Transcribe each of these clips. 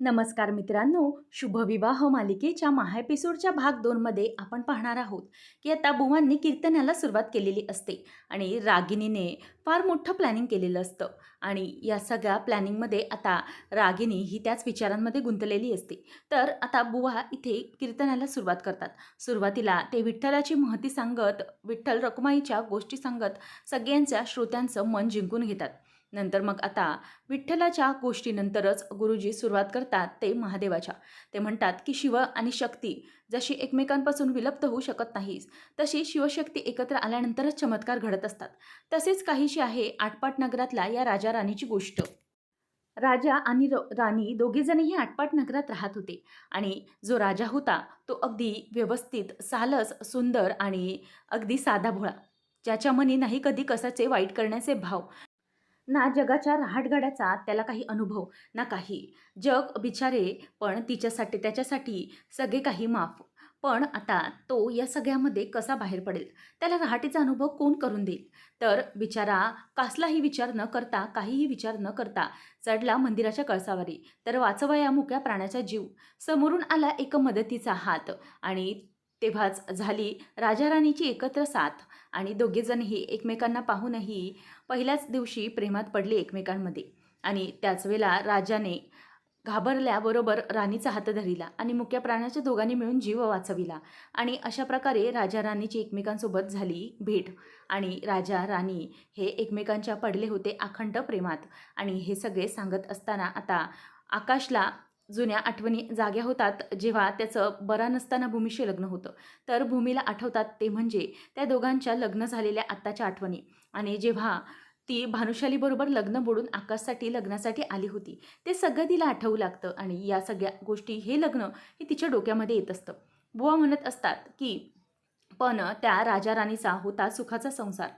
नमस्कार मित्रांनो शुभविवाह मालिकेच्या महाएपिसोडच्या भाग दोनमध्ये आपण पाहणार आहोत की आता बुवांनी कीर्तनाला सुरुवात केलेली असते आणि रागिनीने फार मोठं प्लॅनिंग केलेलं असतं आणि या सगळ्या प्लॅनिंगमध्ये आता रागिनी ही त्याच विचारांमध्ये गुंतलेली असते. तर आता बुवा इथे कीर्तनाला सुरुवात करतात. सुरुवातीला ते विठ्ठलाची महती सांगत विठ्ठल रखुमाईच्या गोष्टी सांगत सगळ्यांच्या श्रोत्यांचं मन जिंकून घेतात. नंतर मग आता विठ्ठलाच्या गोष्टीनंतरच गुरुजी सुरुवात करतात ते महादेवाच्या. ते म्हणतात की शिव आणि शक्ती जशी एकमेकांपासून विलप्त होऊ शकत नाहीस तशी शिवशक्ती एकत्र आल्यानंतरच चमत्कार घडत असतात. तसेच काहीशी आहे आटपाट नगरातल्या या राजा राणीची गोष्ट. राजा आणि र राणी दोघेजणही आटपाट नगरात राहत होते आणि जो राजा होता तो अगदी व्यवस्थित सालस सुंदर आणि अगदी साधा भोळा ज्याच्या मनी नाही कधी कसाचे वाईट करण्याचे भाव ना जगाच्या रहाटगाड्याचा त्याला काही अनुभव ना काही. जग बिचारे पण तिच्यासाठी त्याच्यासाठी सगळे काही माफ. पण आता तो या सगळ्यामध्ये कसा बाहेर पडेल? त्याला रहाटीचा अनुभव कोण करून देईल? तर बिचारा कसलाही विचार न करता काहीही विचार न करता चढला मंदिराच्या कळसावरी. तर वाचवा या मुक्या प्राण्याचा जीव. समोरून आला एक मदतीचा हात आणि तेव्हाच झाली राजाराणीची एकत्र साथ. आणि दोघेजणही एकमेकांना पाहूनही पहिल्याच दिवशी प्रेमात पडले एकमेकांमध्ये. आणि त्याच वेळेला राजाने घाबरल्याबरोबर राणीचा हात धरिला आणि मुख्य प्राण्याच्या दोघांनी मिळून जीव वाचविला. आणि अशा प्रकारे राजा राणीची एकमेकांसोबत झाली भेट. आणि राजा राणी हे एकमेकांच्या पडले होते अखंड प्रेमात. आणि हे सगळे सांगत असताना आता आकाशला जुन्या आठवणी जाग्या होतात जेव्हा त्याचं बरा नसताना भूमीशी लग्न होतं. तर भूमीला आठवतात ते म्हणजे त्या दोघांच्या लग्न झालेल्या आत्ताच्या आठवणी. आणि जेव्हा ती भानुशालीबरोबर लग्न बोडून आकाशसाठी लग्नासाठी आली होती ते सगळं तिला आठवू लागतं आणि या सगळ्या गोष्टी हे लग्न हे तिच्या डोक्यामध्ये येत असतं. बुवा म्हणत असतात की पण त्या राजा राणीचा होता सुखाचा संसार.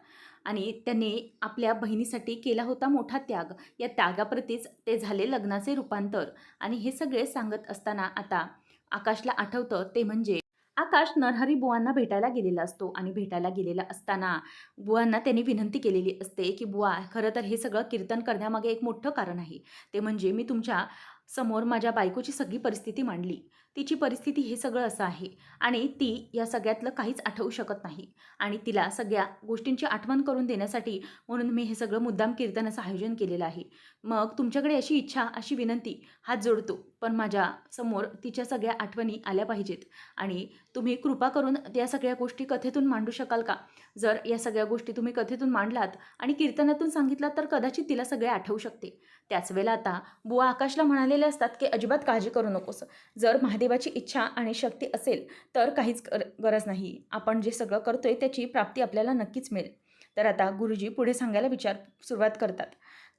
आणि त्याने आपल्या बहिणीसाठी केला होता मोठा त्याग. या त्यागाप्रतीच ते झाले लग्नाचे रूपांतर. आणि हे सगळे सांगत असताना आता आकाशला आठवतं ते म्हणजे आकाश नरहरी बुवांना भेटायला गेलेला असतो. आणि भेटायला गेलेला असताना बुवांना त्यांनी विनंती केलेली असते की बुवा खरं तर हे सगळं कीर्तन करण्यामागे एक मोठं कारण आहे. ते म्हणजे मी तुमच्यासमोर माझ्या बायकोची सगळी परिस्थिती मांडली. तिची परिस्थिती हे सगळं असं आहे. आणि ती या सगळ्यातलं काहीच आठवू शकत नाही. आणि तिला सगळ्या गोष्टींची आठवण करून देण्यासाठी म्हणून मी हे सगळं मुद्दाम कीर्तनाचं आयोजन केलेलं आहे. मग तुमच्याकडे अशी इच्छा अशी विनंती हात जोडतो. पण माझ्यासमोर तिच्या सगळ्या आठवणी आल्या पाहिजेत. आणि तुम्ही कृपा करून या सगळ्या गोष्टी कथेतून मांडू शकाल का? जर या सगळ्या गोष्टी तुम्ही कथेतून मांडलात आणि कीर्तनातून सांगितलात तर कदाचित तिला सगळे आठवू शकते. त्याच वेळेला आता बुवा आकाशला म्हणालेले असतात की अजिबात काळजी करू नकोस. जर महादेवाची इच्छा आणि शक्ती असेल तर काहीच गरज नाही. आपण जे सगळं करतोय त्याची प्राप्ती आपल्याला नक्कीच मिळेल. तर आता गुरुजी पुढे सांगायला विचार सुरुवात करतात.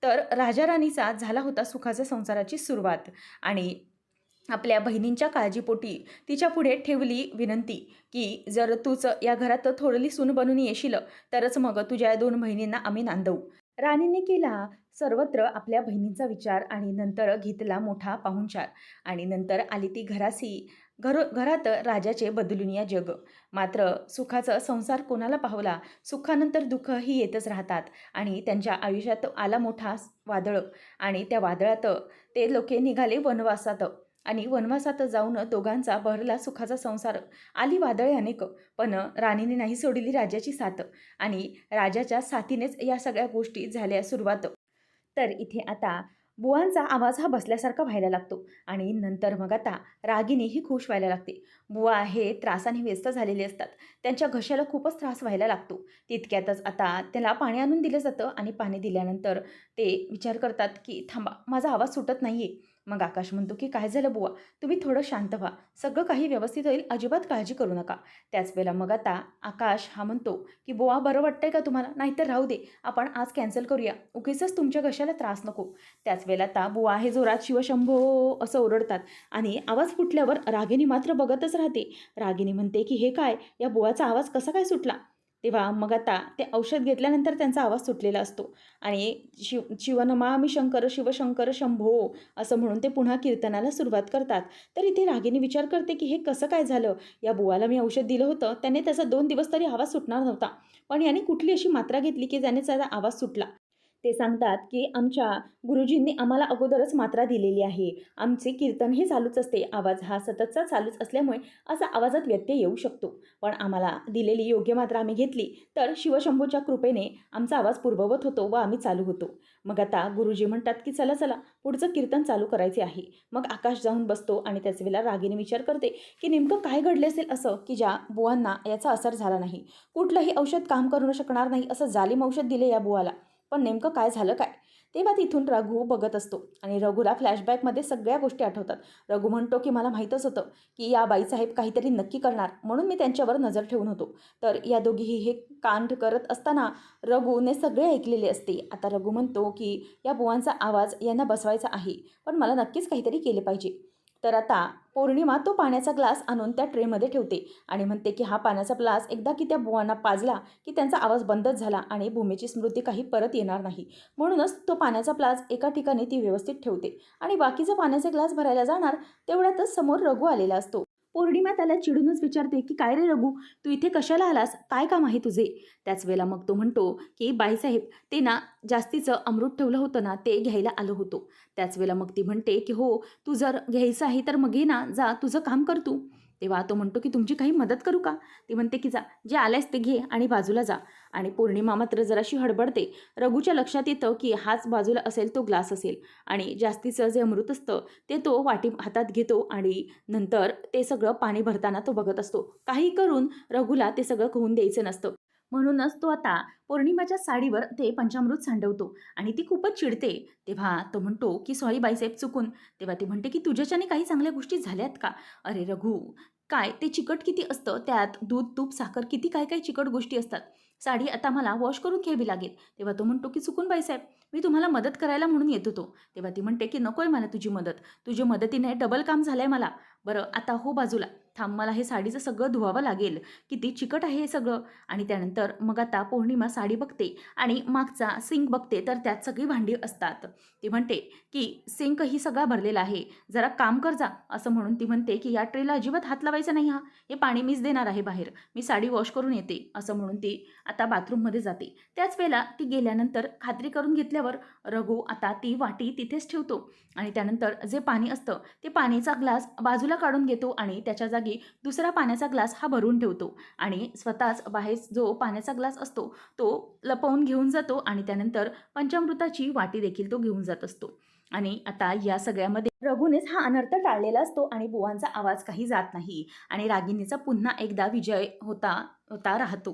तर राजा राणीचा झाला होता सुखाच्या संसाराची सुरुवात. आणि आपल्या बहिणींच्या काळजीपोटी तिच्या पुढे ठेवली विनंती की जर तूच या घरात थोडली सून बनून येशील तरच मग तुझ्या दोन बहिणींना आम्ही नांदवू. राणीने केला सर्वत्र आपल्या बहिणींचा विचार आणि नंतर घेतला मोठा पाहुणचार. आणि नंतर आली ती घरासी. घर घरात राजाचे बदलून या जग. मात्र सुखाचा संसार कोणाला पाहला सुखानंतर दुःख ही येतच राहतात आणि त्यांच्या आयुष्यात आला मोठा वादळ आणि त्या वादळात ते लोके निघाले वनवासात आणि वनवासात जाऊन दोघांचा भरला सुखाचा संसार. आली वादळे अनेक पण राणीने नाही सोडली राजाची साथ आणि राजाच्या साथीनेच या सगळ्या गोष्टी झाल्या सुरुवात. तर इथे आता बुवांचा आवाज हा बसल्यासारखा व्हायला लागतो आणि नंतर मग आता रागिनीही खुश व्हायला लागते. बुवा हे त्रासाने व्यस्त झालेले असतात. त्यांच्या घशाला खूपच त्रास व्हायला लागतो. तितक्यातच आता त्याला पाणी आणून दिलं जातं आणि पाणी दिल्यानंतर ते विचार करतात की थांबा माझा आवाज सुटत नाही आहे मग आकाश म्हणतो की काय झालं बुवा? तुम्ही थोडं शांत व्हा. सगळं काही व्यवस्थित होईल. अजिबात काळजी करू नका. त्याच वेळेला मग आता आकाश हा म्हणतो की बुवा बरं वाटतंय का तुम्हाला? नाहीतर राहू दे. आपण आज कॅन्सल करूया. उगीचच तुमच्या घशाला त्रास नको. त्याच वेळेला आता बुवा हे जोरात शिवशंभो असं ओरडतात आणि आवाज फुटल्यावर रागिनी मात्र बघतच राहते. रागिनी म्हणते की हे काय? या बुवाचा आवाज कसा काय सुटला? तेव्हा मग आता ते औषध घेतल्यानंतर त्यांचा आवाज सुटलेला असतो. आणि शिव शिवनमामी शंकर शिवशंकर शंभो असं म्हणून ते पुन्हा कीर्तनाला सुरुवात करतात. तर इथे रागिनी विचार करते की हे कसं काय झालं? या बुवाला मी औषध दिलं होतं. त्याने त्याचा दोन दिवस तरी आवाज सुटणार नव्हता. पण याने कुठली अशी मात्रा घेतली की ज्याने त्याचा आवाज सुटला? ते सांगतात की आमच्या गुरुजींनी आम्हाला अगोदरच मात्रा दिलेली आहे. आमचे कीर्तन हे चालूच असते. आवाज हा सततचा चालूच असल्यामुळे असा आवाजात व्यत्यय येऊ शकतो. पण आम्हाला दिलेली योग्य मात्रा आम्ही घेतली तर शिवशंभूच्या कृपेने आमचा आवाज पूर्ववत होतो व आम्ही चालू होतो. मग आता गुरुजी म्हणतात की चला चला पुढचं कीर्तन चालू करायचे आहे. मग आकाश जाऊन बसतो आणि त्याच वेळेला रागीने विचार करते की नेमकं काय घडले असेल असं की ज्या बुवांना याचा असर झाला नाही? कुठलंही औषध काम करू शकणार नाही असं जालिम औषध दिले या बुवाला. पण नेमकं काय झालं काय? तेव्हा तिथून रघु बघत असतो आणि रघुला फ्लॅशबॅकमध्ये सगळ्या गोष्टी आठवतात. रघु म्हणतो की मला माहीतच होतं की या बाईसाहेब काहीतरी नक्की करणार. म्हणून मी त्यांच्यावर नजर ठेवून होतो. तर या दोघीही हे कांड करत असताना रघुने सगळे ऐकलेले असते. आता रघु म्हणतो की या बुवांचा आवाज यांना बसवायचा आहे पण मला नक्कीच काहीतरी केले पाहिजे. तर आता पौर्णिमा तो पाण्याचा ग्लास आणून त्या ट्रेमध्ये ठेवते आणि म्हणते की हा पाण्याचा ग्लास एकदा की त्या बुवांना पाजला की त्यांचा आवाज बंदच झाला आणि भूमीची स्मृती काही परत येणार नाही. म्हणूनच तो पाण्याचा ग्लास एका ठिकाणी ती व्यवस्थित ठेवते आणि बाकीचा पाण्याचा ग्लास भरायला जाणार तेवढ्यातच समोर रघु आलेला असतो. पौर्णिमा त्याला चिडूनच विचारते की काय रे रघु तू इथे कशाला आलास? काय काम आहे तुझे? त्याच वेळेला मग तो म्हणतो की बाईसाहेब ते ना जास्तीचं अमृत ठेवलं होतं ना ते घ्यायला आलो होतो. त्याच वेळेला मग ती म्हणते की हो तू जर घ्यायचं आहे तर मग घे ना जा तुझं काम कर तू. तेव्हा तो म्हणतो की तुमची काही मदत करू का? ती म्हणते की जा जे आल्यास ते घे आणि बाजूला जा. आणि पौर्णिमा मात्र जराशी हडबडते. रघुच्या लक्षात येतं की हाच बाजूला असेल तो ग्लास असेल. आणि जास्तीचं जे अमृत असतं ते तो वाटी हातात घेतो आणि नंतर ते सगळं पाणी भरताना तो बघत असतो. काही करून रघुला ते सगळं होऊन द्यायचं नसतं. म्हणूनच तो आता पौर्णिमाच्या साडीवर ते पंचामृत सांडवतो आणि ती खूपच चिडते. तेव्हा तो म्हणतो की सॉरी बाईसाहेब चुकून. तेव्हा ती म्हणते की तुझ्याच्याने काही चांगल्या गोष्टी झाल्यात का? अरे रघु काय? ते चिकट किती असतं? त्यात दूध तूप साखर किती काय काय चिकट गोष्टी असतात. साडी आता मला वॉश करून घ्यावी लागेल. तेव्हा तो म्हणतो की चुकून बाईसाहेब मी तुम्हाला मदत करायला म्हणून येत होतो. तेव्हा ती म्हणते की नको आहे मला तुझी मदत. तुझ्या मदतीने डबल काम झालं आहे मला. बरं आता हो बाजूला. थांब मला हे साडीचं सगळं धुवावं लागेल. किती चिकट आहे हे सगळं. आणि त्यानंतर मग आता पौर्णिमा साडी बघते आणि मागचा सिंक बघते तर त्यात सगळी भांडी असतात. ती म्हणते की सिंक ही सगळा भरलेला आहे. जरा काम कर जा असं म्हणून ती म्हणते की या ट्रेला अजिबात हात लावायचा नाही हा. हे पाणी मीच देणार आहे बाहेर. मी साडी वॉश करून येते असं म्हणून ती आता बाथरूममध्ये जाते. त्याच वेळेला ती गेल्यानंतर खात्री करून घेतल्यावर रघु आता ती वाटी तिथेच ठेवतो. आणि त्यानंतर जे पाणी असतं ते पाण्याचा ग्लास बाजूला काढून घेतो आणि त्याच्या जागी दुसरा पाण्याचा ग्लास हा भरून ठेवतो आणि स्वतःच बाहेर जो पाण्याचा ग्लास असतो तो लपवून घेऊन जातो आणि त्यानंतर पंचामृताची वाटी देखील तो घेऊन जात असतो. आणि आता या सगळ्यामध्ये रघुनेच हा अनर्थ टाळलेला असतो आणि बुवांचा आवाज काही जात नाही आणि रागिणीचा पुन्हा एकदा विजय होता होता राहतो.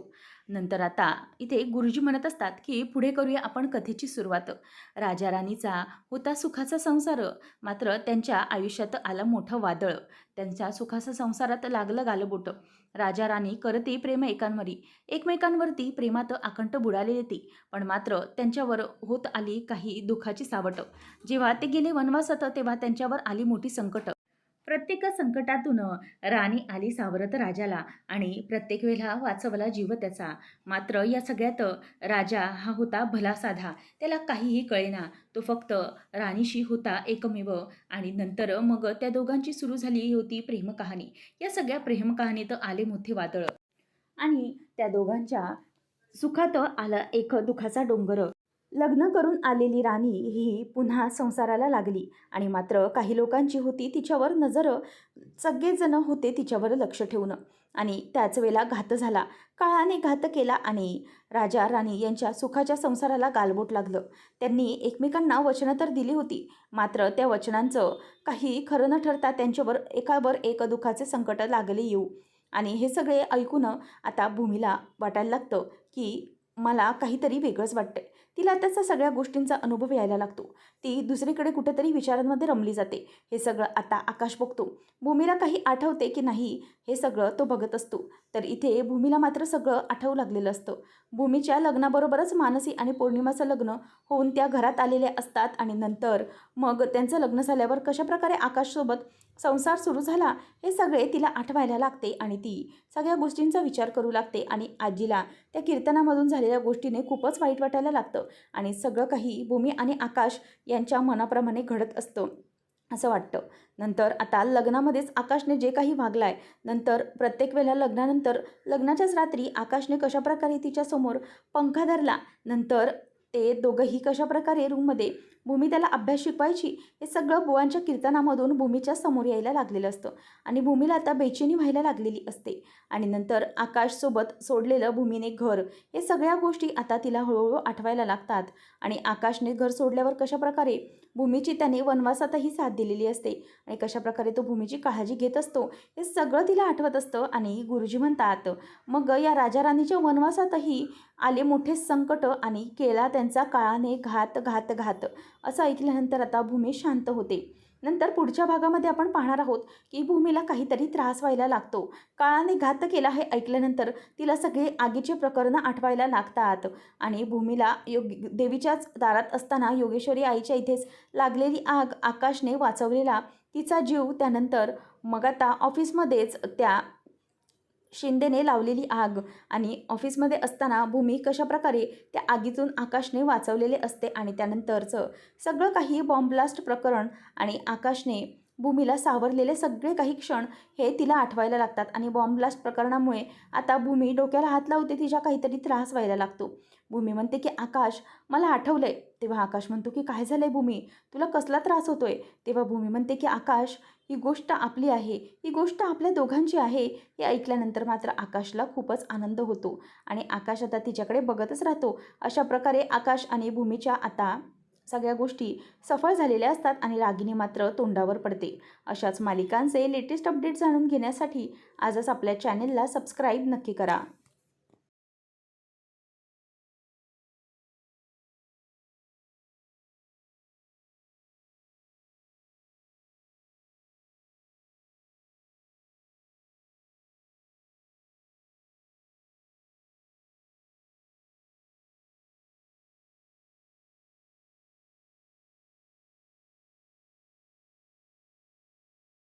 नंतर आता इथे गुरुजी म्हणत असतात की पुढे करूया आपण कथेची सुरुवात. राजा राणीचा होता सुखाचा संसार मात्र त्यांच्या आयुष्यात आलं मोठं वादळ. त्यांच्या सुखाचा संसारात लागलं गालबोट. राजा राणी करते प्रेम एकांवरी. एकमेकांवरती प्रेमात आकंठ बुडालेली ती पण मात्र त्यांच्यावर होत आली काही दुःखाची सावट. जेव्हा ते गेले वनवासात तेव्हा त्यांच्यावर आली मोठी संकट. प्रत्येक संकटातून राणी आली सावरत राजाला आणि प्रत्येक वेळेला वाचवला जीव त्याचा. मात्र या सगळ्यात राजा हा होता भला साधा. त्याला काहीही कळेना. तो फक्त राणीशी होता एकमेव आणि नंतर मग त्या दोघांची सुरू झाली होती प्रेमकहाणी या सगळ्या प्रेमकहाणीत आले मोठे वादळ. आणि त्या दोघांच्या सुखात आला एक दुखाचा डोंगर. लग्न करून आलेली राणी ही पुन्हा संसाराला लागली आणि मात्र काही लोकांची होती तिच्यावर नजर सगळेजण होते तिच्यावर लक्ष ठेवणं आणि त्याच वेळेला घात झाला. काळाने घात केला आणि राजा राणी यांच्या सुखाच्या संसाराला गालबोट लागलं. त्यांनी एकमेकांना वचनं तर दिली होती मात्र त्या वचनांचं काही खरं न ठरता त्यांच्यावर एकावर एक दुखाचे संकट लागले येऊ. आणि हे सगळे ऐकून आता भूमीला वाटायला लागतं की मला काहीतरी वेगळंच वाटतं तिला त्याचा सगळ्या गोष्टींचा अनुभव यायला लागतो. ती दुसरीकडे कुठेतरी विचारांमध्ये रमली जाते. हे सगळं आता आकाश बघतो. भूमीला काही आठवते की नाही हे सगळं तो बघत असतो. तर इथे भूमीला मात्र सगळं आठवू लागलेलं असतं. भूमीच्या लग्नाबरोबरच मानसी आणि पौर्णिमाचं लग्न होऊन त्या घरात आलेल्या असतात आणि नंतर मग त्यांचं लग्न झाल्यावर कशाप्रकारे आकाशसोबत संसार सुरू झाला हे सगळे तिला आठवायला लागते आणि ती सगळ्या गोष्टींचा विचार करू लागते आणि आजीला त्या कीर्तनामधून झालेल्या गोष्टीने खूपच वाईट वाटायला लागतं आणि सगळं काही भूमी आणि आकाश यांच्या मनाप्रमाणे घडत असतं असं वाटतं. नंतर आता लग्नामध्येच आकाशने जे काही वागलं आहे नंतर प्रत्येक वेळेला लग्नानंतर लग्नाच्याच रात्री आकाशने कशाप्रकारे तिच्यासमोर पंखा धरला नंतर ते दोघंही कशाप्रकारे रूममध्ये भूमी त्याला अभ्यास शिकवायची हे सगळं बुवांच्या कीर्तनामधून भूमीच्या समोर यायला लागलेलं असतं. आणि भूमीला आता बेचैनी व्हायला लागलेली असते. आणि नंतर आकाशसोबत सोडलेलं भूमीने घर हे सगळ्या गोष्टी आता तिला हळूहळू आठवायला लागतात. आणि आकाशने घर सोडल्यावर कशाप्रकारे? भूमीची त्याने वनवासातही साथ दिलेली असते. आणि कशाप्रकारे तो भूमीची काळजी घेत असतो हे सगळं तिला आठवत असतं आणि गुरुजी म्हणतात मग या राजा राणीच्या वनवासातही आले मोठे संकट आणि केला त्यांचा काळाने घात घात घात. असं ऐकल्यानंतर आता भूमी शांत होते. नंतर पुढच्या भागामध्ये आपण पाहणार आहोत की भूमीला काहीतरी त्रास व्हायला लागतो. काळाने घात केला हे ऐकल्यानंतर तिला सगळे आगीचे प्रकरणं आठवायला लागतात आणि भूमीला योग देवीच्याच दारात असताना योगेश्वरी आईच्या इथेच लागलेली आग आकाशने वाचवलेला तिचा जीव त्यानंतर मग आता ऑफिसमध्येच त्या शिंदेने लावलेली आग आणि ऑफिसमध्ये असताना भूमी कशाप्रकारे त्या आगीतून आकाशने वाचवलेले असते आणि त्यानंतरचं सगळं काही बॉम्ब ब्लास्ट प्रकरण आणि आकाशने भूमीला सावरलेले सगळे काही क्षण हे तिला आठवायला लागतात आणि बॉम्ब ब्लास्ट प्रकरणामुळे आता भूमी डोक्याला हात लावते तिच्या काहीतरी त्रास व्हायला लागतो. भूमी म्हणते की आकाश मला आठवलंय. तेव्हा आकाश म्हणतो की काय झालंय भूमी? तुला कसला त्रास होतोय? तेव्हा भूमी म्हणते की आकाश ही गोष्ट आपली आहे. ही गोष्ट आपल्या दोघांची आहे. हे ऐकल्यानंतर मात्र आकाशला खूपच आनंद होतो. आणि आकाश आता तिच्याकडे बघतच राहतो. अशा प्रकारे आकाश आणि भूमीच्या आता सगळ्या गोष्टी सफळ झालेल्या असतात आणि रागिनी मात्र तोंडावर पडते. अशाच मालिकांचे लेटेस्ट अपडेट जाणून घेण्यासाठी आजच आपल्या चॅनेलला सबस्क्राईब नक्की करा.